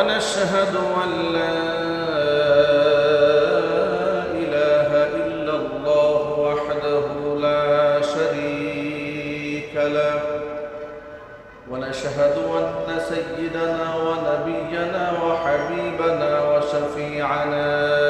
ونشهد أن لا إله إلا الله وحده لا شريك له. ونشهد أن سيدنا ونبينا وحبيبنا وشفيعنا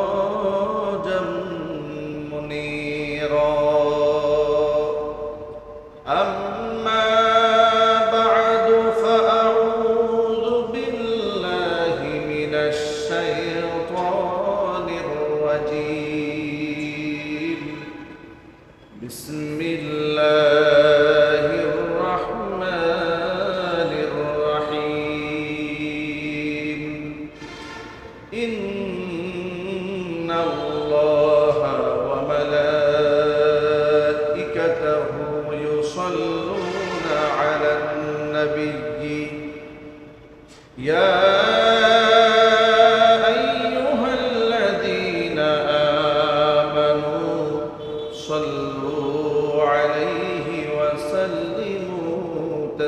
是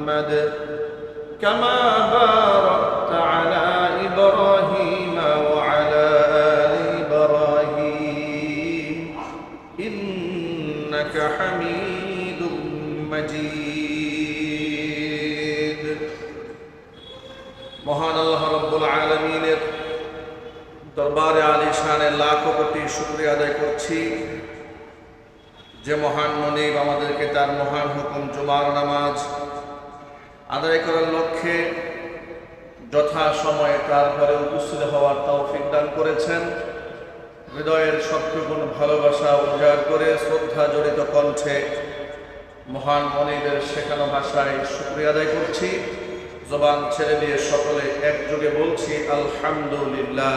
محمد كما باركت على إبراهيم وعلى آل إبراهيم إنك حميد مجيد মহান আল্লাহ রব্বুল আলমিনের দরবারে আলী শানের লাখো কোটি শুক্রিয়া আদায় করছি যে মহান মনিব আমাদেরকে তার মহান হুকুম জুমার নামাজ আদায় করার লক্ষ্যে যথা সময়ে তার ঘরে উপস্থিত হওয়ার তৌফিক দান করেছেন হৃদয়ের সবটুকুন ভালোবাসা উজাড় করে শ্রদ্ধা জড়িত কণ্ঠে মহান মনিবের শেখানো ভাষায় শুক্রিয়া আদায় করছি জবান ছেড়ে দিয়ে সকলে একযোগে বলছি আলহামদুলিল্লাহ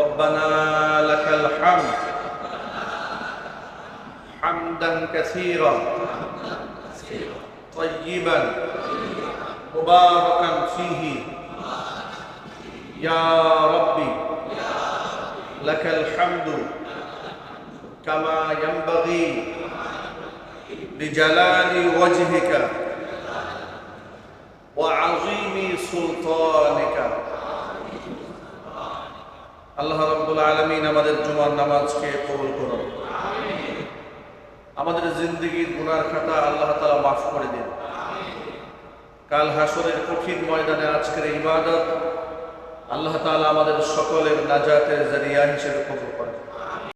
ربنا لك الحمد حمدا كثيرا طيبا مباركا فيه يا ربي لك الحمد كما ينبغي لجلال وجهك وعظيم سلطانك আল্লাহ রাব্বুল আলামিন আমাদের জুমার নামাজকে কবুল করুন আমাদের জিন্দগির গুনার খাতা আল্লাহ তালা মাফ করে দিন। কাল হাসরের কঠিন ময়দানে আজকের ইবাদত আল্লাহ তালা আমাদের সকলের নাজাতের জারিয়া হিসেবে কবর করেন।